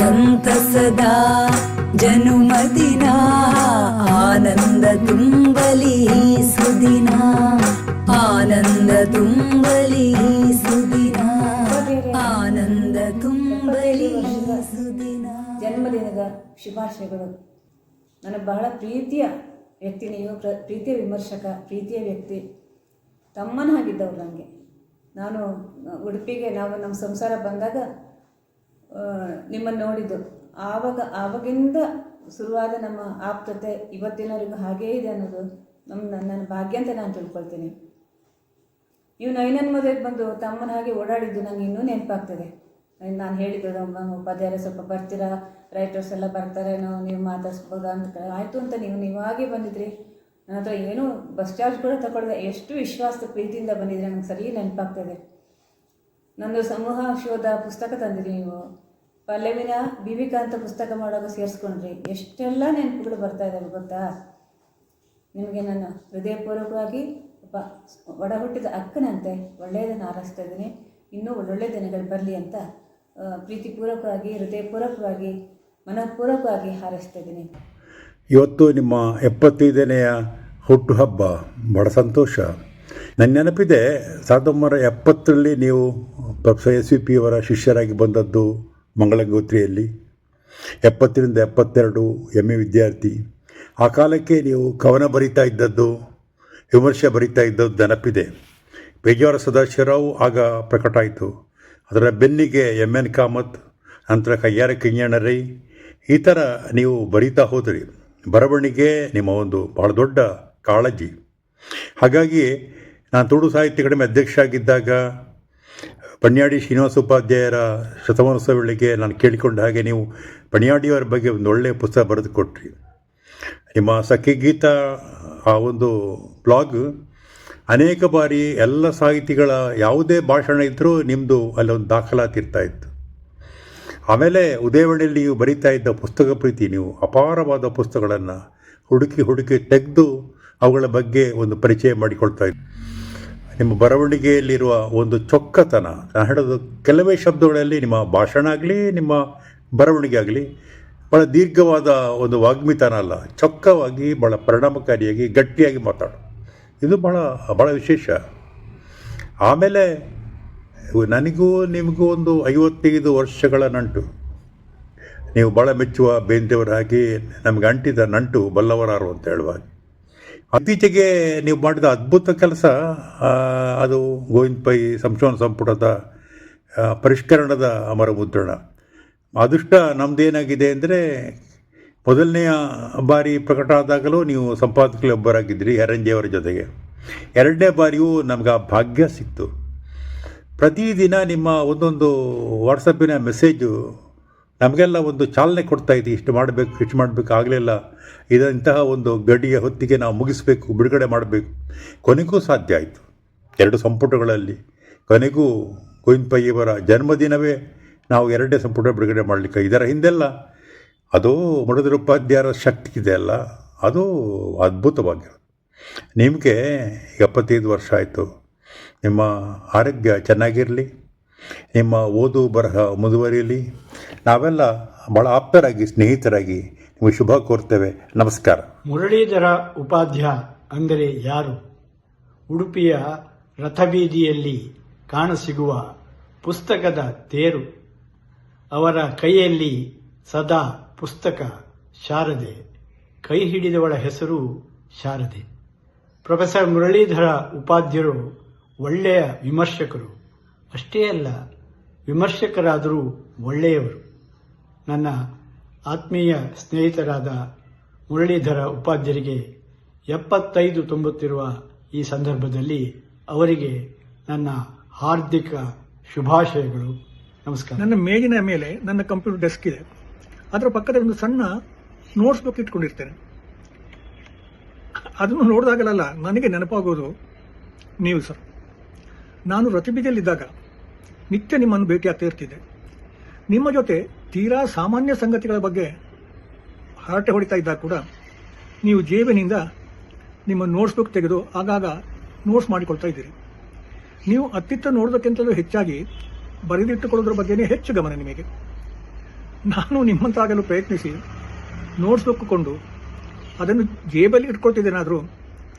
ಸಂತಸದ ಜನುಮದಿನ, ಆನಂದ ತುಂಬಲಿ ಸುದಿನ, ಆನಂದ ತುಂಬಲಿ ಸುದಿನ, ಆನಂದ ತುಂಬಲಿ ಸುದಿನ. ಜನ್ಮದಿನದ ಶುಭಾಶಯಗಳು. ನನ್ನ ಬಹಳ ಪ್ರೀತಿಯ ವ್ಯಕ್ತಿ ನೀವು, ಪ್ರ, ಪ್ರೀತಿಯ ವಿಮರ್ಶಕ, ಪ್ರೀತಿಯ ವ್ಯಕ್ತಿ. ತಮ್ಮನಾಗಿದ್ದವ್ರು ನನಗೆ ನಾನು ಉಡುಪಿಗೆ ನಾವು ನಮ್ಮ ಸಂಸಾರ ಬಂದಾಗ ನಿಮ್ಮನ್ನು ನೋಡಿದ್ದು. ಆವಾಗ, ಆವಾಗಿಂದ ಶುರುವಾದ ನಮ್ಮ ಆಪ್ತತೆ ಇವತ್ತಿನವರೆಗೂ ಹಾಗೇ ಇದೆ ಅನ್ನೋದು ನಮ್ಮ ನನ್ನ ಭಾಗ್ಯ ಅಂತ ನಾನು ತಿಳ್ಕೊಳ್ತೀನಿ. ನೀವು ನೈನನ್ ಮದುವೆಗೆ ಬಂದು ತಮ್ಮನ ಹಾಗೆ ಓಡಾಡಿದ್ದು ನನಗೆ ಇನ್ನೂ ನೆನಪಾಗ್ತದೆ. ನಾನು ಹೇಳಿದ್ದು ನಮ್ಮ ಉಪಾಧ್ಯಾಯರು ಸ್ವಲ್ಪ ಬರ್ತೀರಾ? ರೈಟರ್ಸ್ ಎಲ್ಲ ಬರ್ತಾರೇನೋ, ನೀವು ಮಾತಾಡ್ಸ್ಬೋದಾ? ಅಂತ ಆಯಿತು ಅಂತ ನೀವು ನೀವಾಗೇ ಬಂದಿದ್ರಿ. ನನ್ನ ಹತ್ರ ಏನೂ ಬಸ್ ಚಾರ್ಜ್ ಕೂಡ ತಗೊಳ್ದೆ, ಎಷ್ಟು ವಿಶ್ವಾಸದ ಪ್ರೀತಿಯಿಂದ ಬಂದಿದ್ರಿ ನನಗೆ ಸರಿ ನೆನಪಾಗ್ತದೆ. ನಂದು ಸಮೂಹ ಶೋಧ ಪುಸ್ತಕ ತಂದಿರಿ ನೀವು. ಪಲ್ಲವಿನ ಬಿವಿಕ ಅಂತ ಪುಸ್ತಕ ಮಾಡುವಾಗ ಸೇರಿಸ್ಕೊಂಡ್ರಿ. ಎಷ್ಟೆಲ್ಲ ನೆನಪುಗಳು ಬರ್ತಾ ಇದ್ದಾವೆ ಗೊತ್ತಾ? ನಿಮಗೆ ನಾನು ಹೃದಯಪೂರ್ವಕವಾಗಿ ಒಬ್ಬ ಒಡ ಹುಟ್ಟಿದ ಅಕ್ಕನಂತೆ ಒಳ್ಳೆಯದನ್ನು ಆರಿಸ್ತಾ ಇದ್ದೀನಿ. ಇನ್ನೂ ಒಳ್ಳೊಳ್ಳೆ ದಿನಗಳು ಬರಲಿ ಅಂತ ಪ್ರೀತಿಪೂರ್ವಕವಾಗಿ, ಹೃದಯಪೂರ್ವಕವಾಗಿ, ಮನಪೂರ್ವಕವಾಗಿ ಹಾರೈಸ್ತಾ ಇದ್ದೀನಿ. ಇವತ್ತು ನಿಮ್ಮ ಎಪ್ಪತ್ತೈದನೆಯ ಹುಟ್ಟುಹಬ್ಬ. ಬಡ ಸಂತೋಷ. ನನ್ನ ನೆನಪಿದೆ, ಸಾವಿರದ ಒಂಬೈನೂರ ಎಪ್ಪತ್ತರಲ್ಲಿ ನೀವು ಪ್ರೊಫೆಸರ್ ಎಸ್, ವಿ, ಪಿ ಅವರ ಶಿಷ್ಯರಾಗಿ ಬಂದದ್ದು. ಮಂಗಳಗಂಗೋತ್ರಿಯಲ್ಲಿ ಎಪ್ಪತ್ತರಿಂದ ಎಪ್ಪತ್ತೆರಡು ಎಂ ಎ ವಿದ್ಯಾರ್ಥಿ. ಆ ಕಾಲಕ್ಕೆ ನೀವು ಕವನ ಬರಿತಾ ಇದ್ದದ್ದು, ವಿಮರ್ಶೆ ಬರಿತಾ ಇದ್ದದ್ದು ನೆನಪಿದೆ. ಬೇಜಾರ ಸದಾಶಿವರಾವ್ ಆಗ ಪ್ರಕಟ ಆಯಿತು. ಅದರ ಬೆನ್ನಿಗೆ ಎಂ ಎನ್ ಕಾಮತ್, ನಂತರ ಕಯ್ಯಾರ ಕಿಂಜಣ್ಣರೈ ಈ ಥರ ನೀವು ಬರಿತಾ ಹೋದ್ರಿ. ಬರವಣಿಗೆ ನಿಮ್ಮ ಒಂದು ಭಾಳ ದೊಡ್ಡ ಕಾಳಜಿ. ಹಾಗಾಗಿ ನಾನು ತುಳು ಸಾಹಿತ್ಯ ಕಡಿಮೆ ಅಧ್ಯಕ್ಷ ಆಗಿದ್ದಾಗ ಪಣ್ಯಾಡಿ ಶ್ರೀನಿವಾಸ ಉಪಾಧ್ಯಾಯರ ಶತಮಾನೋತ್ಸವಗಳಿಗೆ ನಾನು ಕೇಳಿಕೊಂಡ ಹಾಗೆ ನೀವು ಪಣ್ಯಾಡಿಯವರ ಬಗ್ಗೆ ಒಂದು ಒಳ್ಳೆಯ ಪುಸ್ತಕ ಬರೆದು ಕೊಟ್ರಿ ನಿಮ್ಮ ಸಖಿ ಗೀತ, ಆ ಒಂದು ಬ್ಲಾಗ್ ಅನೇಕ ಬಾರಿ ಎಲ್ಲ ಸಾಹಿತಿಗಳ ಯಾವುದೇ ಭಾಷಣ ಇದ್ದರೂ ನಿಮ್ಮದು ಅಲ್ಲೊಂದು ದಾಖಲಾತಿ ಇರ್ತಾ ಇತ್ತು. ಆಮೇಲೆ ಉದಯವಾಣಿಯಲ್ಲಿ ನೀವು ಬರೀತಾ ಇದ್ದ ಪುಸ್ತಕ ಪ್ರೀತಿ, ನೀವು ಅಪಾರವಾದ ಪುಸ್ತಕಗಳನ್ನು ಹುಡುಕಿ ಹುಡುಕಿ ತೆಗೆದು ಅವುಗಳ ಬಗ್ಗೆ ಒಂದು ಪರಿಚಯ ಮಾಡಿಕೊಳ್ತಾ ಇದ್ದೆ ನಿಮ್ಮ ಬರವಣಿಗೆಯಲ್ಲಿರುವ ಒಂದು ಚೊಕ್ಕತನ ನಾನು ಹೇಳೋದು ಕೆಲವೇ ಶಬ್ದಗಳಲ್ಲಿ ನಿಮ್ಮ ಭಾಷಣ ಆಗಲಿ, ನಿಮ್ಮ ಬರವಣಿಗೆ ಆಗಲಿ ಭಾಳ ದೀರ್ಘವಾದ ಒಂದು ವಾಗ್ಮಿತನ ಅಲ್ಲ. ಚೊಕ್ಕವಾಗಿ ಭಾಳ ಪರಿಣಾಮಕಾರಿಯಾಗಿ, ಗಟ್ಟಿಯಾಗಿ ಮಾತಾಡು. ಇದು ಭಾಳ ಭಾಳ ವಿಶೇಷ. ಆಮೇಲೆ, ನನಗೂ ನಿಮಗೂ ಒಂದು ಐವತ್ತೈದು ವರ್ಷಗಳ ನಂಟು. ನೀವು ಭಾಳ ಮೆಚ್ಚುವ ಬೇಂದ್ರೆಯವರ ಹಾಗೆ ನಮಗೆ ಅಂಟಿದ ನಂಟು ಬಲ್ಲವರಾರು ಅಂತ ಹೇಳುವಾಗ ಇತ್ತೀಚೆಗೆ ನೀವು ಮಾಡಿದ ಅದ್ಭುತ ಕೆಲಸ ಅದು ಗೋವಿಂದ ಪೈ ಸಂಶೋಧನ ಸಂಪುಟದ ಪರಿಷ್ಕರಣದ ಅಮರ ಮುದ್ರಣ ಅದೃಷ್ಟ ನಮ್ಮದೇನಾಗಿದೆ ಅಂದರೆ, ಮೊದಲನೆಯ ಬಾರಿ ಪ್ರಕಟ ಆದಾಗಲೂ ನೀವು ಸಂಪಾದಕರಲ್ಲಿ ಒಬ್ಬರಾಗಿದ್ದಿರಿ ಅವರ ಜೊತೆಗೆ. ಎರಡನೇ ಬಾರಿಯೂ ನಮ್ಗೆ ಆ ಭಾಗ್ಯ ಸಿಕ್ತು. ಪ್ರತಿದಿನ ನಿಮ್ಮ ಒಂದೊಂದು ವಾಟ್ಸಪ್ಪಿನ ಮೆಸೇಜು ನಮಗೆಲ್ಲ ಒಂದು ಚಾಲನೆ ಕೊಡ್ತಾ ಇದೆ, ಇಷ್ಟು ಮಾಡಬೇಕು ಇಷ್ಟು ಮಾಡಬೇಕು ಆಗಲಿಲ್ಲ ಇದಂತಹ ಒಂದು ಗಡಿಯ ಹೊತ್ತಿಗೆ ನಾವು ಮುಗಿಸಬೇಕು, ಬಿಡುಗಡೆ ಮಾಡಬೇಕು. ಕೊನೆಗೂ ಸಾಧ್ಯ ಆಯಿತು. ಎರಡು ಸಂಪುಟಗಳಲ್ಲಿ. ಕೊನೆಗೂ ಗೋವಿಂದ ಪೈ ಇವರ ಜನ್ಮದಿನವೇ ನಾವು ಎರಡನೇ ಸಂಪುಟ ಬಿಡುಗಡೆ ಮಾಡಲಿಕ್ಕೆ. ಇದರ ಹಿಂದೆಲ್ಲ ಅದು ಮುಡದರ ಉಪಾಧ್ಯಾಯರ ಶಕ್ತಿ ಇದೆ ಅಲ್ಲ, ಅದು ಅದ್ಭುತವಾಗಿರೋದು ನಿಮಗೆ ಎಪ್ಪತ್ತೈದು ವರ್ಷ ಆಯಿತು. ನಿಮ್ಮ ಆರೋಗ್ಯ ಚೆನ್ನಾಗಿರಲಿ. ನಿಮ್ಮ ಓದು ಬರಹ ಮುಂದುವರಿಯಲಿ. ನಾವೆಲ್ಲ ಬಹಳ ಆಪ್ತರಾಗಿ, ಸ್ನೇಹಿತರಾಗಿ ನಿಮಗೆ ಶುಭ ಕೋರ್ತೇವೆ. ನಮಸ್ಕಾರ. ಮುರಳೀಧರ ಉಪಾಧ್ಯ ಅಂದರೆ ಯಾರು? ಉಡುಪಿಯ ರಥಬೀದಿಯಲ್ಲಿ ಕಾಣಸಿಗುವ ಪುಸ್ತಕದ ತೇರು. ಅವರ ಕೈಯಲ್ಲಿ ಸದಾ ಪುಸ್ತಕ ಶಾರದೆ. ಕೈ ಹಿಡಿದವಳ ಹೆಸರು ಶಾರದೆ. ಪ್ರೊಫೆಸರ್ ಮುರಳೀಧರ ಉಪಾಧ್ಯರು ಒಳ್ಳೆಯ ವಿಮರ್ಶಕರು. ಅಷ್ಟೇ ಅಲ್ಲ, ವಿಮರ್ಶಕರಾದರೂ ಒಳ್ಳೆಯವರು. ನನ್ನ ಆತ್ಮೀಯ ಸ್ನೇಹಿತರಾದ ಮುರಳೀಧರ ಉಪಾಧ್ಯರಿಗೆ ಎಪ್ಪತ್ತೈದು ತುಂಬುತ್ತಿರುವ ಈ ಸಂದರ್ಭದಲ್ಲಿ ಅವರಿಗೆ ನನ್ನ ಹಾರ್ದಿಕ ಶುಭಾಶಯಗಳು. ನಮಸ್ಕಾರ. ನನ್ನ ಮೇಜಿನ ಮೇಲೆ ನನ್ನ ಕಂಪ್ಯೂಟರ್ ಡೆಸ್ಕ್ ಇದೆ. ಅದರ ಪಕ್ಕದಲ್ಲಿ ಒಂದು ಸಣ್ಣ ನೋಟ್ಸ್ ಬುಕ್ ಇಟ್ಕೊಂಡಿರ್ತೇನೆ. ಅದನ್ನು ನೋಡಿದಾಗಲಲ್ಲ, ನನಗೆ ನೆನಪಾಗೋದು ನೀವು ಸರ್. ನಾನು ರತಿಬೀದಿಯಲ್ಲಿದ್ದಾಗ ನಿತ್ಯ ನಿಮ್ಮನ್ನು ಭೇಟಿಯಾಗ್ತಾ ಇರ್ತಿದೆ ನಿಮ್ಮ ಜೊತೆ ತೀರಾ ಸಾಮಾನ್ಯ ಸಂಗತಿಗಳ ಬಗ್ಗೆ ಹರಟೆ ಹೊಡಿತಾ ಇದ್ದಾಗ ಕೂಡ ನೀವು ಜೇಬಿನಿಂದ ನಿಮ್ಮ ನೋಟ್ಸ್ ಬುಕ್ ತೆಗೆದು ಆಗಾಗ ನೋಟ್ಸ್ ಮಾಡಿಕೊಳ್ತಾ ಇದ್ದೀರಿ. ನೀವು ಅತ್ತಿತ್ತ ನೋಡೋದಕ್ಕಿಂತಲೂ ಹೆಚ್ಚಾಗಿ ಬರೆದಿಟ್ಟುಕೊಳ್ಳೋದ್ರ ಬಗ್ಗೆನೇ ಹೆಚ್ಚು ಗಮನ ನಿಮಗೆ. ನಾನು ನಿಮ್ಮಂತಾಗಲು ಪ್ರಯತ್ನಿಸಿ ನೋಟ್ಸ್ ಬುಕ್ ಕೊಂಡು ಅದನ್ನು ಜೇಬಲ್ಲಿ ಇಟ್ಕೊಳ್ತಿದ್ದೇನಾದರೂ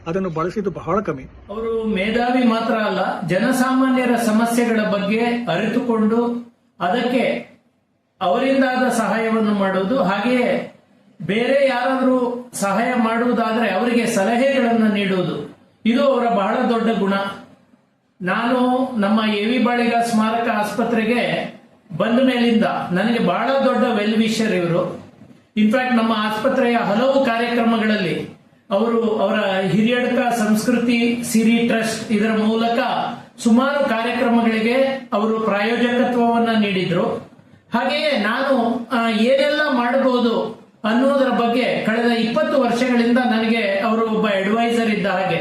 ಅದನ್ನು ಬಳಸಿದ್ದು ಬಹಳ ಕಮ್ಮಿ. ಅವರು ಮೇಧಾವಿ ಮಾತ್ರ ಅಲ್ಲ, ಜನಸಾಮಾನ್ಯರ ಸಮಸ್ಯೆಗಳ ಬಗ್ಗೆ ಅರಿತುಕೊಂಡು ಅದಕ್ಕೆ ಅವರಿಂದಾದ ಸಹಾಯವನ್ನು ಮಾಡುವುದು. ಹಾಗೆಯೇ ಬೇರೆ ಯಾರಾದರೂ ಸಹಾಯ ಮಾಡುವುದಾದರೆ ಅವರಿಗೆ ಸಲಹೆಗಳನ್ನು ನೀಡುವುದು. ಇದು ಅವರ ಬಹಳ ದೊಡ್ಡ ಗುಣ. ನಾನು ನಮ್ಮ ಎವಿ ಬಾಳಿಗ ಸ್ಮಾರಕ ಆಸ್ಪತ್ರೆಗೆ ಬಂದ ಮೇಲಿಂದ ನನಗೆ ಬಹಳ ದೊಡ್ಡ ವೆಲ್ ವಿಷರ್ ಇವರು ಇನ್ಫ್ಯಾಕ್ಟ್ ನಮ್ಮ ಆಸ್ಪತ್ರೆಯ ಹಲವು ಕಾರ್ಯಕ್ರಮಗಳಲ್ಲಿ ಅವರು ಅವರ ಹಿರಿಯಡ್ಕ ಸಂಸ್ಕೃತಿ, ಸಿರಿ ಟ್ರಸ್ಟ್ ಇದರ ಮೂಲಕ ಸುಮಾರು ಕಾರ್ಯಕ್ರಮಗಳಿಗೆ ಅವರು ಪ್ರಾಯೋಜಕತ್ವವನ್ನ ನೀಡಿದ್ರು. ಹಾಗೆಯೇ ನಾನು ಏನೆಲ್ಲ ಮಾಡಬಹುದು ಅನ್ನೋದರ ಬಗ್ಗೆ ಕಳೆದ ಇಪ್ಪತ್ತು ವರ್ಷಗಳಿಂದ ನನಗೆ ಅವರು ಒಬ್ಬ ಅಡ್ವೈಸರ್ ಇದ್ದ ಹಾಗೆ.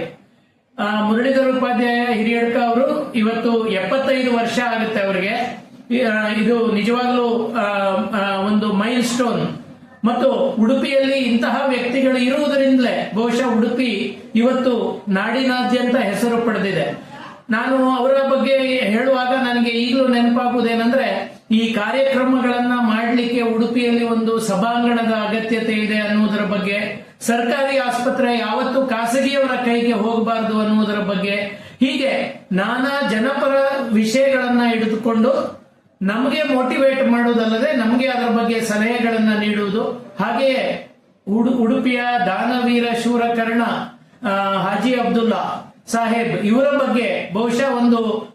ಮುರಳೀಧರ ಉಪಾಧ್ಯಾಯ ಹಿರಿಯಡ್ಕ ಅವರು ಇವತ್ತು ಎಪ್ಪತ್ತೈದು ವರ್ಷ ಆಗುತ್ತೆ ಅವರಿಗೆ. ಇದು ನಿಜವಾಗ್ಲೂ ಒಂದು ಮೈಲ್ ಸ್ಟೋನ್ ಮತ್ತು ಉಡುಪಿಯಲ್ಲಿ ಇಂತಹ ವ್ಯಕ್ತಿಗಳು ಇರುವುದರಿಂದಲೇ ಬಹುಶಃ ಉಡುಪಿ ಇವತ್ತು ನಾಡಿನಾದ್ಯಂತ ಹೆಸರು ಪಡೆದಿದೆ. ನಾನು ಅವರ ಬಗ್ಗೆ ಹೇಳುವಾಗ ನನಗೆ ಈಗಲೂ ನೆನಪಾಗುವುದೇನೆಂದ್ರೆ, ಈ ಕಾರ್ಯಕ್ರಮಗಳನ್ನ ಮಾಡಲಿಕ್ಕೆ ಉಡುಪಿಯಲ್ಲಿ ಒಂದು ಸಭಾಂಗಣದ ಅಗತ್ಯತೆ ಇದೆ ಅನ್ನುವುದರ ಬಗ್ಗೆ, ಸರ್ಕಾರಿ ಆಸ್ಪತ್ರೆ ಯಾವತ್ತು ಖಾಸಗಿಯವರ ಕೈಗೆ ಹೋಗಬಾರದು ಅನ್ನುವುದರ ಬಗ್ಗೆ, ಹೀಗೆ ನಾನಾ ಜನಪರ ವಿಷಯಗಳನ್ನ ಹಿಡಿದುಕೊಂಡು ನಮಗೆ ಮೋಟಿವೇಟ್ ಮಾಡುವುದಲ್ಲದೆ ನಮಗೆ ಅದರ ಬಗ್ಗೆ ಸಲಹೆಗಳನ್ನ ನೀಡುವುದು. ಹಾಗೆಯೇ ಉಡು- ಉಡುಪಿಯ ದಾನವೀರ ಶೂರಕರ್ಣ ಕರ್ಣ ಹಾಜಿ ಅಬ್ದುಲ್ಲಾ ಸಾಹೇಬ್ ಇವರ ಬಗ್ಗೆ ಬಹುಶಃ ಒಂದು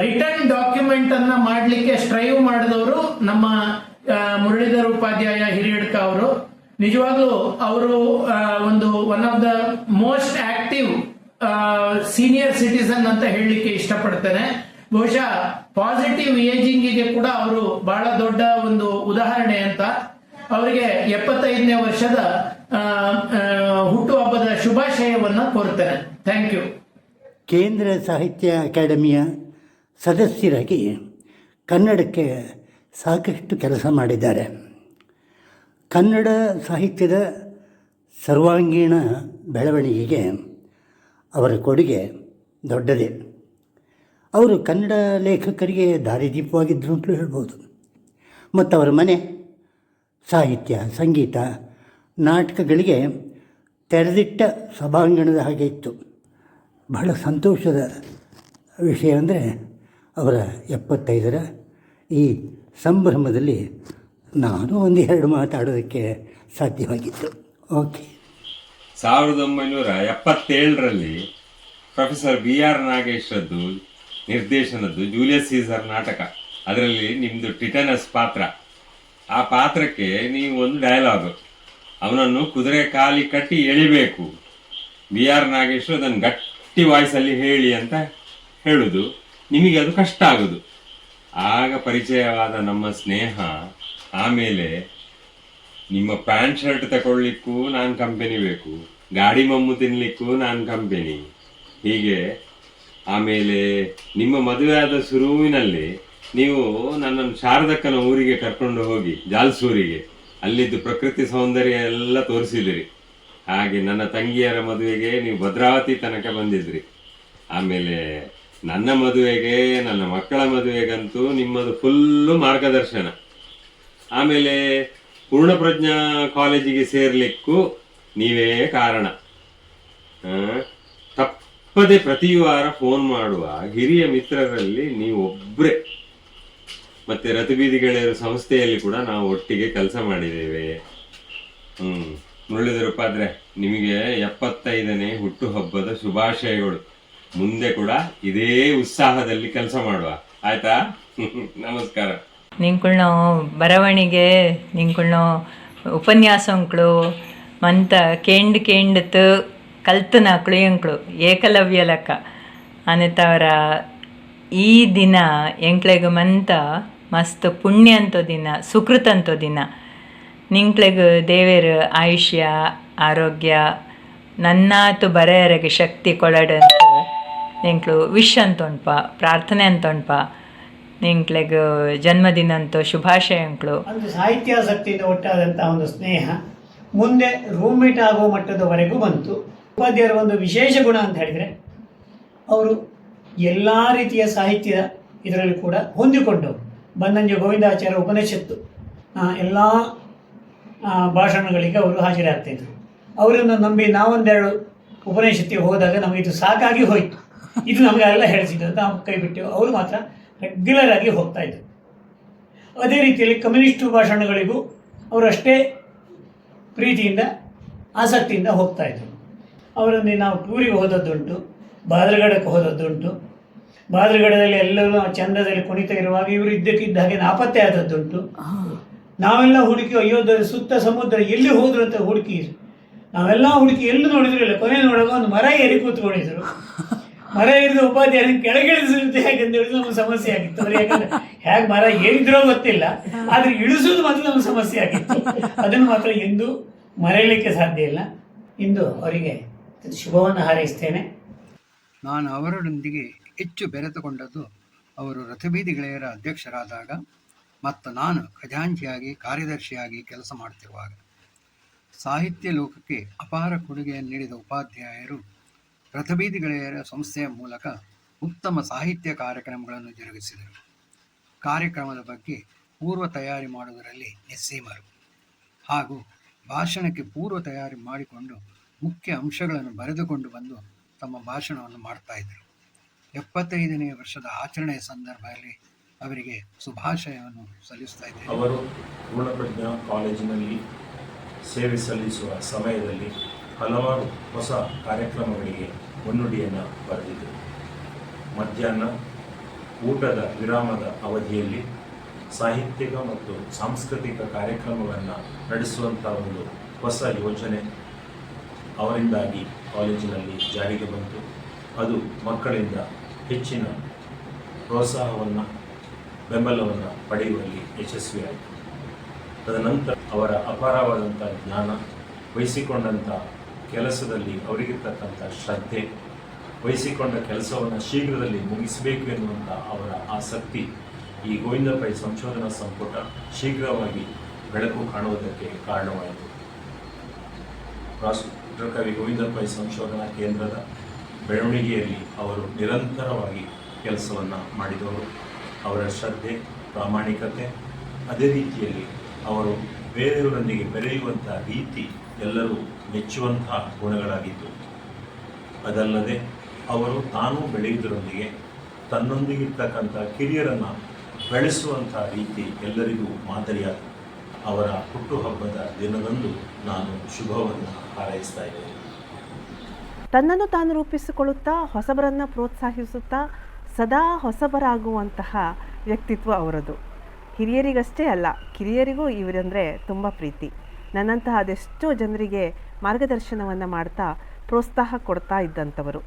ರಿಟರ್ನ್ ಡಾಕ್ಯುಮೆಂಟ್ ಅನ್ನ ಮಾಡಲಿಕ್ಕೆ ಸ್ಟ್ರೈವ್ ಮಾಡಿದವರು ನಮ್ಮ ಮುರಳೀಧರ ಉಪಾಧ್ಯಾಯ ಹಿರಿಯಡ್ಕ ಅವರು. ನಿಜವಾಗ್ಲೂ ಅವರು ಒಂದು one of the most active senior citizen ಅಂತ ಹೇಳಲಿಕ್ಕೆ ಇಷ್ಟಪಡ್ತೇನೆ. ಬಹುಶಃ ಪಾಸಿಟಿವ್ ಏಜಿಂಗಿಗೆ ಕೂಡ ಅವರು ಬಹಳ ದೊಡ್ಡ ಒಂದು ಉದಾಹರಣೆ ಅಂತ. ಅವರಿಗೆ ಎಪ್ಪತ್ತೈದನೇ ವರ್ಷದ ಹುಟ್ಟುಹಬ್ಬದ ಶುಭಾಶಯವನ್ನ ಕೋರ್ತೇನೆ ಥ್ಯಾಂಕ್ ಯು ಕೇಂದ್ರ ಸಾಹಿತ್ಯ ಅಕಾಡೆಮಿಯ ಸದಸ್ಯರಾಗಿ ಕನ್ನಡಕ್ಕೆ ಸಾಕಷ್ಟು ಕೆಲಸ ಮಾಡಿದ್ದಾರೆ. ಕನ್ನಡ ಸಾಹಿತ್ಯದ ಸರ್ವಾಂಗೀಣ ಬೆಳವಣಿಗೆಗೆ ಅವರ ಕೊಡುಗೆ ದೊಡ್ಡದೇ. ಅವರು ಕನ್ನಡ ಲೇಖಕರಿಗೆ ದಾರಿದೀಪವಾಗಿದ್ದರು ಅಂತಲೂ ಹೇಳ್ಬೋದು. ಮತ್ತು ಅವರ ಮನೆ ಸಾಹಿತ್ಯ, ಸಂಗೀತ, ನಾಟಕಗಳಿಗೆ ತೆರೆದಿಟ್ಟ ಸಭಾಂಗಣದ ಹಾಗೆ ಇತ್ತು. ಬಹಳ ಸಂತೋಷದ ವಿಷಯ ಅಂದರೆ ಅವರ ಎಪ್ಪತ್ತೈದರ ಈ ಸಂಭ್ರಮದಲ್ಲಿ ನಾನು ಒಂದು ಎರಡು ಮಾತಾಡೋದಕ್ಕೆ ಸಾಧ್ಯವಾಗಿತ್ತು. ಓಕೆ. ಸಾವಿರದ ಒಂಬೈನೂರ ಎಪ್ಪತ್ತೇಳರಲ್ಲಿ ಪ್ರೊಫೆಸರ್ ಬಿ ಆರ್ ನಾಗೇಶ್ರದ್ದು ನಿರ್ದೇಶನದ್ದು, ಜೂಲಿಯಸ್ ಸೀಸರ್ ನಾಟಕ. ಅದರಲ್ಲಿ ನಿಮ್ಮದು ಟಿಟನಸ್ ಪಾತ್ರ. ಆ ಪಾತ್ರಕ್ಕೆ ನೀವು ಒಂದು ಡಯಲಾಗ್ ಅವನನ್ನು ಕುದುರೆ ಕಾಲಿ ಕಟ್ಟಿ ಎಳಿಬೇಕು. ಬಿ ಆರ್ ನಾಗೇಶ್ವರ ಅದನ್ನು ಗಟ್ಟಿ ವಾಯ್ಸಲ್ಲಿ ಹೇಳಿ ಅಂತ ಹೇಳುದು. ನಿಮಗೆ ಅದು ಕಷ್ಟ ಆಗುದು. ಆಗ ಪರಿಚಯವಾದ ನಮ್ಮ ಸ್ನೇಹ ಆಮೇಲೆ ನಿಮ್ಮ ಪ್ಯಾಂಟ್ ಶರ್ಟ್ ತಗೊಳ್ಳಿಕ್ಕೂ ನಾನು ಕಂಪೆನಿ ಬೇಕು. ಗಾಡಿ ಮಮ್ಮು ತಿನ್ನಲಿಕ್ಕೂ ನಾನು ಕಂಪೆನಿ ಹೀಗೆ ಆಮೇಲೆ ನಿಮ್ಮ ಮದುವೆ ಆದ ಶುರುವಿನಲ್ಲಿ ನೀವು ನನ್ನನ್ನು ಶಾರದಕ್ಕನ ಊರಿಗೆ ಕರ್ಕೊಂಡು ಹೋಗಿ, ಜಾಲ್ಸೂರಿಗೆ. ಅಲ್ಲಿದ್ದು ಪ್ರಕೃತಿ ಸೌಂದರ್ಯ ಎಲ್ಲ ತೋರಿಸಿದಿರಿ. ಹಾಗೆ ನನ್ನ ತಂಗಿಯರ ಮದುವೆಗೆ ನೀವು ಭದ್ರಾವತಿ ತನಕ ಬಂದಿದ್ರಿ. ಆಮೇಲೆ ನನ್ನ ಮದುವೆಗೆ, ನನ್ನ ಮಕ್ಕಳ ಮದುವೆಗಂತೂ ನಿಮ್ಮದು ಫುಲ್ಲು ಮಾರ್ಗದರ್ಶನ. ಆಮೇಲೆ ಪೂರ್ಣಪ್ರಜ್ಞಾ ಕಾಲೇಜಿಗೆ ಸೇರಲಿಕ್ಕೂ ನೀವೇ ಕಾರಣ. ತಪ್ಪದೆ ಪ್ರತಿ ವಾರ ಫೋನ್ ಮಾಡುವ ಹಿರಿಯ ಮಿತ್ರರಲ್ಲಿ ನೀವು ಒಬ್ಬರೇ ಮತ್ತೆ ರಥಬೀದಿ ಗೆಳೆಯರ ಸಂಸ್ಥೆಯಲ್ಲಿ ಕೂಡ ನಾವು ಒಟ್ಟಿಗೆ ಕೆಲಸ ಮಾಡಿದ್ದೇವೆ. ಹ್ಮ್. ಮುರಳೀಧರ ಆದ್ರೆ ನಿಮಗೆ ಎಪ್ಪತ್ತೈದನೇ ಹುಟ್ಟುಹಬ್ಬದ ಶುಭಾಶಯಗಳು. ಮುಂದೆ ಕೂಡ ಇದೇ ಉತ್ಸಾಹದಲ್ಲಿ ಕೆಲಸ ಮಾಡುವ. ಆಯ್ತಾ? ನಮಸ್ಕಾರ. ನಿಂಕುಳ್ನ ಬರವಣಿಗೆ, ನಿಂಕುಳ್ನ ಉಪನ್ಯಾಸಂಕ್ಳು, ಮಂತ ಕೇಂಡ್ ಕೇಂಡತ್. ಕಲ್ತನ ಕುಳಿಯಂಕ್ಳು, ಏಕಲವ್ಯ ಲೆಕ್ಕ. ಅನ್ನತವರ ಈ ದಿನ ಎಂಕ್ಲೆಗ್ ಮಂತ ಮಸ್ತ್ ಪುಣ್ಯ ಅಂತೋ ದಿನ ಸುಕೃತ ಅಂತೋ ದಿನ. ನಿಂಕ್ಲೆಗ್ ದೇವೇರು ಆಯುಷ್ಯ, ಆರೋಗ್ಯ, ನನ್ನಾತು ಬರೆಯರಿಗೆ ಶಕ್ತಿ ಕೊಡಡ ನಿಂಕ್ಳು ವಿಶ್ ಅಂತೊಂಡ್ಪ ಪ್ರಾರ್ಥನೆ ಅಂತೊಂಡ್ಪ ನಿಂಕ್ಲೆಗ್ ಜನ್ಮದಿನ ಶುಭಾಶಯ ಅಂಕ್ಳು ಒಂದು ಸಾಹಿತ್ಯಾಸಕ್ತಿಯಿಂದ ಒಟ್ಟಾದಂತಹ ಒಂದು ಸ್ನೇಹ ಮುಂದೆ ರೂಮ್ಮೇಟ್ ಆಗುವ ಮಟ್ಟದವರೆಗೂ ಬಂತು. ಉಪಾಧ್ಯಾಯರ ಒಂದು ವಿಶೇಷ ಗುಣ ಅಂತ ಹೇಳಿದರೆ, ಅವರು ಎಲ್ಲ ರೀತಿಯ ಸಾಹಿತ್ಯ ಇದರಲ್ಲಿ ಕೂಡ ಹೊಂದಿಕೊಂಡವರು. ಬಂದಂಜೆ ಗೋವಿಂದಾಚಾರ್ಯ ಉಪನಿಷತ್ತು ಎಲ್ಲ ಭಾಷಣಗಳಿಗೆ ಅವರು ಹಾಜರಾಗ್ತಾಯಿದ್ರು ಅವರನ್ನು ನಂಬಿ ನಾವೊಂದೆರಡು ಉಪನಿಷತ್ತಿಗೆ ಹೋದಾಗ ನಮಗೆ ಇದು ಸಾಕಾಗಿ ಹೋಯಿತು. ಇದು ನಮಗೆಲ್ಲ ಹೇಳಿಸಿದ್ದು ಅಂತ ನಾವು ಕೈ ಬಿಟ್ಟೆವು ಅವರು ಮಾತ್ರ ರೆಗ್ಯುಲರ್ ಆಗಿ ಹೋಗ್ತಾ ಇದ್ರು. ಅದೇ ರೀತಿಯಲ್ಲಿ ಕಮ್ಯುನಿಸ್ಟ್ ಭಾಷಣಗಳಿಗೂ ಅವರಷ್ಟೇ ಪ್ರೀತಿಯಿಂದ, ಆಸಕ್ತಿಯಿಂದ ಹೋಗ್ತಾ ಇದ್ರು. ಅವರೊಂದಿಗೆ ನಾವು ಟೂರಿಗೆ ಹೋದದ್ದುಂಟು ಬಾದ್ರಗಡಕ್ಕೆ ಹೋದದ್ದುಂಟು. ಬಾದ್ರಗಡದಲ್ಲಿ ಎಲ್ಲರೂ ಚಂದದಲ್ಲಿ ಕುಣಿತ ಇರುವಾಗ ಇವರು ಇದ್ದಕ್ಕಿದ್ದ ಹಾಗೆ ನಾಪತ್ತೆ ಆದದ್ದುಂಟು. ನಾವೆಲ್ಲ ಹುಡುಕಿ ಅಯೋಧ್ಯದ ಸುತ್ತ ಸಮುದ್ರ ಎಲ್ಲಿ ಹೋದ್ರು ಅಂತ ಹುಡುಕಿ ನಾವೆಲ್ಲ ಹುಡುಕಿ ಎಲ್ಲಿ ನೋಡಿದ್ರು ಇಲ್ಲ ಕೊನೆ ನೋಡುವಾಗ ಒಂದು ಮರ ಏರಿ ಕೂತ್ಕೊಂಡಿದ್ರು. ಮರ ಏರಿದ ಉಪಾಧ್ಯಾಯ ಕೆಳಗಿಳಿಸಿರುತ್ತೆ ಹೇಗೆ ಅಂತ ಹೇಳಿದ್ರೆ ನಮ್ಗೆ ಸಮಸ್ಯೆ ಆಗಿತ್ತು. ಅವ್ರು ಯಾಕಂದ್ರೆ ಹೇಗೆ ಮರ ಏರಿದ್ರೋ ಗೊತ್ತಿಲ್ಲ ಆದ್ರೆ ಇಳಿಸೋದು ಮಾತ್ರ ನಮ್ಗೆ ಸಮಸ್ಯೆ ಆಗಿತ್ತು. ಅದನ್ನು ಮಾತ್ರ ಎಂದು ಮರೆಯಲಿಕ್ಕೆ ಸಾಧ್ಯ ಇಲ್ಲ. ಇಂದು ಅವರಿಗೆ ಶುಭವನ್ನು ಹಾರೈಸ್ತೇನೆ. ನಾನು ಅವರೊಂದಿಗೆ ಹೆಚ್ಚು ಬೆರೆತುಕೊಂಡದ್ದು ಅವರು ರಥಬೀದಿ ಗೆಳೆಯರ ಅಧ್ಯಕ್ಷರಾದಾಗ ಮತ್ತು ನಾನು ಖಜಾಂಚಿಯಾಗಿ ಕಾರ್ಯದರ್ಶಿಯಾಗಿ ಕೆಲಸ ಮಾಡುತ್ತಿರುವಾಗ. ಸಾಹಿತ್ಯ ಲೋಕಕ್ಕೆ ಅಪಾರ ಕೊಡುಗೆಯನ್ನು ನೀಡಿದ ಉಪಾಧ್ಯಾಯರು ರಥಬೀದಿ ಗೆಳೆಯರ ಸಂಸ್ಥೆಯ ಮೂಲಕ ಉತ್ತಮ ಸಾಹಿತ್ಯ ಕಾರ್ಯಕ್ರಮಗಳನ್ನು ಜರುಗಿಸಿದರು. ಕಾರ್ಯಕ್ರಮದ ಬಗ್ಗೆ ಪೂರ್ವ ತಯಾರಿ ಮಾಡುವುದರಲ್ಲಿ ನಿಸ್ಸೀಮರು ಹಾಗೂ ಭಾಷಣಕ್ಕೆ ಪೂರ್ವ ತಯಾರಿ ಮಾಡಿಕೊಂಡು ಮುಖ್ಯ ಅಂಶಗಳನ್ನು ಬರೆದುಕೊಂಡು ಬಂದು ತಮ್ಮ ಭಾಷಣವನ್ನು ಮಾಡ್ತಾ ಇದ್ದರು. ಎಪ್ಪತ್ತೈದನೇ ವರ್ಷದ ಆಚರಣೆಯ ಸಂದರ್ಭದಲ್ಲಿ ಅವರಿಗೆ ಶುಭಾಶಯವನ್ನು ಸಲ್ಲಿಸ್ತಾ ಇದ್ದರು ಅವರು ಪೂರ್ಣಪ್ರಜ್ಞಾ ಕಾಲೇಜಿನಲ್ಲಿ ಸೇವೆ ಸಲ್ಲಿಸುವ ಸಮಯದಲ್ಲಿ ಹಲವಾರು ಹೊಸ ಕಾರ್ಯಕ್ರಮಗಳಿಗೆ ಮುನ್ನುಡಿಯನ್ನು ಬರೆದಿದ್ದರು. ಮಧ್ಯಾಹ್ನ ಊಟದ ವಿರಾಮದ ಅವಧಿಯಲ್ಲಿ ಸಾಹಿತ್ಯಿಕ ಮತ್ತು ಸಾಂಸ್ಕೃತಿಕ ಕಾರ್ಯಕ್ರಮಗಳನ್ನು ನಡೆಸುವಂಥ ಒಂದು ಹೊಸ ಯೋಜನೆ ಅವರಿಂದಾಗಿ ಕಾಲೇಜಿನಲ್ಲಿ ಜಾರಿಗೆ ಬಂತು. ಅದು ಮಕ್ಕಳಿಂದ ಹೆಚ್ಚಿನ ಪ್ರೋತ್ಸಾಹವನ್ನು, ಬೆಂಬಲವನ್ನು ಪಡೆಯುವಲ್ಲಿ ಯಶಸ್ವಿಯಾಯಿತು. ತದನಂತರ ಅವರ ಅಪಾರವಾದಂಥ ಜ್ಞಾನ ವಹಿಸಿಕೊಂಡಂಥ ಕೆಲಸದಲ್ಲಿ ಅವರಿಗಿರ್ತಕ್ಕಂಥ ಶ್ರದ್ಧೆ, ವಹಿಸಿಕೊಂಡ ಕೆಲಸವನ್ನು ಶೀಘ್ರದಲ್ಲಿ ಮುಗಿಸಬೇಕು ಎನ್ನುವಂಥ ಅವರ ಆಸಕ್ತಿ ಈ ಗೋವಿಂದ ಪೈ ಸಂಶೋಧನಾ ಸಂಪುಟ ಶೀಘ್ರವಾಗಿ ಬೆಳಕು ಕಾಣುವುದಕ್ಕೆ ಕಾರಣವಾಯಿತು. ರಾಷ್ಟ್ರಕವಿ ಗೋವಿಂದ ಪೈ ಸಂಶೋಧನಾ ಕೇಂದ್ರದ ಬೆಳವಣಿಗೆಯಲ್ಲಿ ಅವರು ನಿರಂತರವಾಗಿ ಕೆಲಸವನ್ನು ಮಾಡಿದವರು. ಅವರ ಶ್ರದ್ಧೆ, ಪ್ರಾಮಾಣಿಕತೆ, ಅದೇ ರೀತಿಯಲ್ಲಿ ಅವರು ಬೇರೆಯವರೊಂದಿಗೆ ಬೆರೆಯುವಂಥ ರೀತಿ ಎಲ್ಲರೂ ಮೆಚ್ಚುವಂತಹ ಗುಣಗಳಾಗಿದ್ದು, ಅದಲ್ಲದೆ ಅವರು ತಾನೂ ಬೆಳೆಯುವುದರೊಂದಿಗೆ ತನ್ನೊಂದಿಗಿರ್ತಕ್ಕಂಥ ಕಿರಿಯರನ್ನು ಬೆಳೆಸುವಂಥ ರೀತಿ ಎಲ್ಲರಿಗೂ ಮಾದರಿಯಾದ ಅವರ ಹುಟ್ಟುಹಬ್ಬದ ದಿನದಂದು ನಾನು ಶುಭವನ್ನು ಹಾರೈಸ್ತಾ ತನ್ನನ್ನು ತಾನು ರೂಪಿಸಿಕೊಳ್ಳುತ್ತಾ ಹೊಸಬರನ್ನು ಪ್ರೋತ್ಸಾಹಿಸುತ್ತಾ ಸದಾ ಹೊಸಬರಾಗುವಂತಹ ವ್ಯಕ್ತಿತ್ವ ಅವರದು. ಹಿರಿಯರಿಗಷ್ಟೇ ಅಲ್ಲ, ಕಿರಿಯರಿಗೂ ಇವರಂದರೆ ತುಂಬ ಪ್ರೀತಿ. ನನ್ನಂತಹ ಅದೆಷ್ಟೋ ಜನರಿಗೆ ಮಾರ್ಗದರ್ಶನವನ್ನು ಮಾಡ್ತಾ ಪ್ರೋತ್ಸಾಹ ಕೊಡ್ತಾ ಇದ್ದಂಥವರು.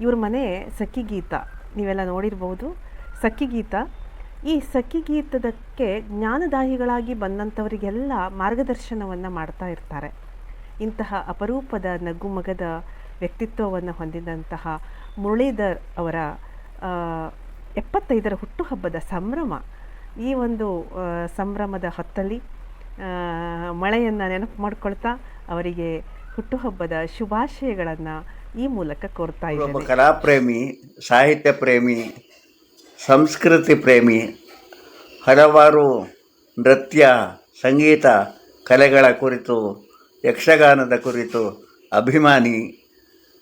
ಇವ್ರ ಮನೆ ಸಖಿಗೀತ ನೀವೆಲ್ಲ ನೋಡಿರ್ಬೋದು ಸಖಿಗೀತ ಈ ಸಖಿಗೀತದಕ್ಕೆ ಜ್ಞಾನದಾಹಿಗಳಾಗಿ ಬಂದಂಥವರಿಗೆಲ್ಲ ಮಾರ್ಗದರ್ಶನವನ್ನು ಮಾಡ್ತಾ ಇರ್ತಾರೆ. ಇಂತಹ ಅಪರೂಪದ ನಗುಮಗದ ವ್ಯಕ್ತಿತ್ವವನ್ನು ಹೊಂದಿದಂತಹ ಮುರಳೀಧರ್ ಅವರ ಎಪ್ಪತ್ತೈದರ ಹುಟ್ಟುಹಬ್ಬದ ಸಂಭ್ರಮ, ಈ ಒಂದು ಸಂಭ್ರಮದ ಹೊತ್ತಲ್ಲಿ ಮಳೆಯನ್ನು ನೆನಪು ಮಾಡ್ಕೊಳ್ತಾ ಅವರಿಗೆ ಹುಟ್ಟುಹಬ್ಬದ ಶುಭಾಶಯಗಳನ್ನು ಈ ಮೂಲಕ ಕೋರ್ತಾ ಇದ್ದಾರೆ ಕಲಾಪ್ರೇಮಿ, ಸಾಹಿತ್ಯ ಪ್ರೇಮಿ ಸಂಸ್ಕೃತಿ ಪ್ರೇಮಿ, ಹಲವಾರು ನೃತ್ಯ, ಸಂಗೀತ ಕಲೆಗಳ ಕುರಿತು, ಯಕ್ಷಗಾನದ ಕುರಿತು ಅಭಿಮಾನಿ,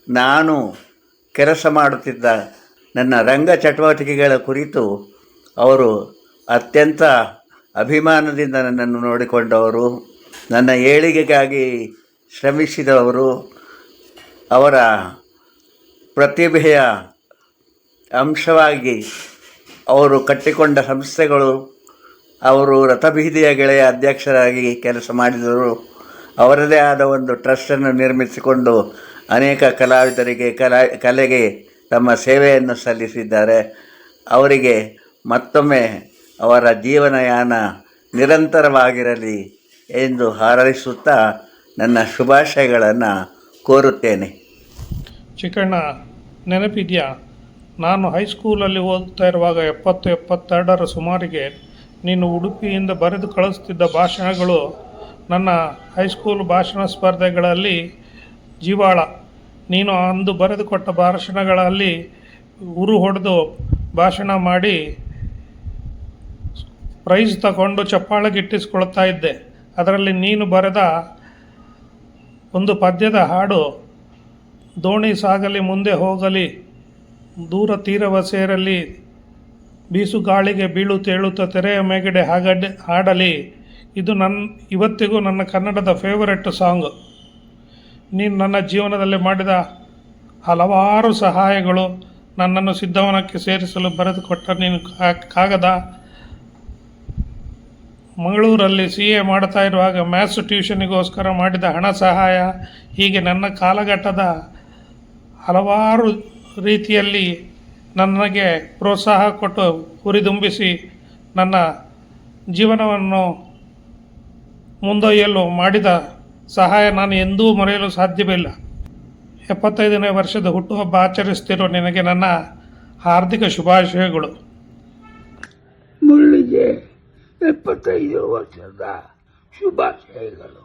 ನಾನು ಕೆಲಸ ಮಾಡುತ್ತಿದ್ದ ನನ್ನ ರಂಗ ಚಟುವಟಿಕೆಗಳ ಕುರಿತು ಅವರು ಅತ್ಯಂತ ಅಭಿಮಾನದಿಂದ ನನ್ನನ್ನು ನೋಡಿಕೊಂಡವರು, ನನ್ನ ಏಳಿಗೆಗಾಗಿ ಶ್ರಮಿಸಿದವರು, ಅವರ ಪ್ರತಿಭೆಯ ಅಂಶವಾಗಿ ಅವರು ಕಟ್ಟಿಕೊಂಡ ಸಂಸ್ಥೆಗಳು, ಅವರು ರಥಬೀದಿಯ ಗೆಳೆಯ ಅಧ್ಯಕ್ಷರಾಗಿ ಕೆಲಸ ಮಾಡಿದರು. ಅವರದೇ ಆದ ಒಂದು ಟ್ರಸ್ಟನ್ನು ನಿರ್ಮಿಸಿಕೊಂಡು ಅನೇಕ ಕಲಾವಿದರಿಗೆ, ಕಲಾ, ಕಲೆಗೆ ತಮ್ಮ ಸೇವೆಯನ್ನು ಸಲ್ಲಿಸಿದ್ದಾರೆ. ಅವರಿಗೆ ಮತ್ತೊಮ್ಮೆ ಅವರ ಜೀವನಯಾನ ನಿರಂತರವಾಗಿರಲಿ ಎಂದು ಹಾರೈಸುತ್ತಾ ನನ್ನ ಶುಭಾಶಯಗಳನ್ನು ಕೋರುತ್ತೇನೆ. ಚಿಕ್ಕಣ್ಣ, ನೆನಪಿದೆಯಾ? ನಾನು ಹೈಸ್ಕೂಲಲ್ಲಿ ಓದ್ತಾ ಇರುವಾಗ ಎಪ್ಪತ್ತು ಎಪ್ಪತ್ತೆರಡರ ಸುಮಾರಿಗೆ ನೀನು ಉಡುಪಿಯಿಂದ ಬರೆದು ಕಳಿಸ್ತಿದ್ದ ಭಾಷಣಗಳು ನನ್ನ ಹೈಸ್ಕೂಲ್ ಭಾಷಣ ಸ್ಪರ್ಧೆಗಳಲ್ಲಿ ಜೀವಾಳ. ನೀನು ಅಂದು ಬರೆದುಕೊಟ್ಟ ಭಾಷಣಗಳಲ್ಲಿ ಉರು ಹೊಡೆದು ಭಾಷಣ ಮಾಡಿ ಪ್ರೈಸ್ ತಗೊಂಡು ಚಪ್ಪಾಳೆ ಗಿಟ್ಟಿಸ್ಕೊಳ್ತಾ ಇದ್ದೆ. ಅದರಲ್ಲಿ ನೀನು ಬರೆದ ಒಂದು ಪದ್ಯದ ಹಾಡು, ದೋಣಿ ಸಾಗಲಿ, ಮುಂದೆ ಹೋಗಲಿ ದೂರ ತೀರವ ಸೇರಲಿ, ಬೀಸು ಗಾಳಿಗೆ ಬೀಳು ತೇಳುತ್ತ ತೆರೆಯ ಮೇಗಡೆ ಹಾಗಡ್ಡೆ ಹಾಡಲಿ. ಇದು ನನ್ನ ಇವತ್ತಿಗೂ ನನ್ನ ಕನ್ನಡದ ಫೇವರೆಟ್ ಸಾಂಗ್ ನೀನು ನನ್ನ ಜೀವನದಲ್ಲಿ ಮಾಡಿದ ಹಲವಾರು ಸಹಾಯಗಳು ನನ್ನನ್ನು ಸಿದ್ಧವನಕ್ಕೆ ಸೇರಿಸಲು ಬರೆದುಕೊಟ್ಟ ನೀನು ಕಾಗದ. ಮಂಗಳೂರಲ್ಲಿ ಸಿ ಎ ಮಾಡ್ತಾ ಇರುವಾಗ ಮ್ಯಾಥ್ಸ್ ಟ್ಯೂಷನಿಗೋಸ್ಕರ ಮಾಡಿದ ಹಣ ಸಹಾಯ, ಹೀಗೆ ನನ್ನ ಕಾಲಘಟ್ಟದ ಹಲವಾರು ರೀತಿಯಲ್ಲಿ ನನಗೆ ಪ್ರೋತ್ಸಾಹ ಕೊಟ್ಟು ಹುರಿದುಂಬಿಸಿ ನನ್ನ ಜೀವನವನ್ನು ಮುಂದೊಯ್ಯಲು ಮಾಡಿದ ಸಹಾಯ ನಾನು ಎಂದೂ ಮರೆಯಲು ಸಾಧ್ಯವಿಲ್ಲ. ಎಪ್ಪತ್ತೈದನೇ ವರ್ಷದ ಹುಟ್ಟುಹಬ್ಬ ಆಚರಿಸ್ತಿರೋ ನಿನಗೆ ನನ್ನ ಹಾರ್ದಿಕ ಶುಭಾಶಯಗಳು. ಮುಳ್ಳಿಗೆ ಎಪ್ಪತ್ತೈದು ವರ್ಷದ ಶುಭಾಶಯಗಳು.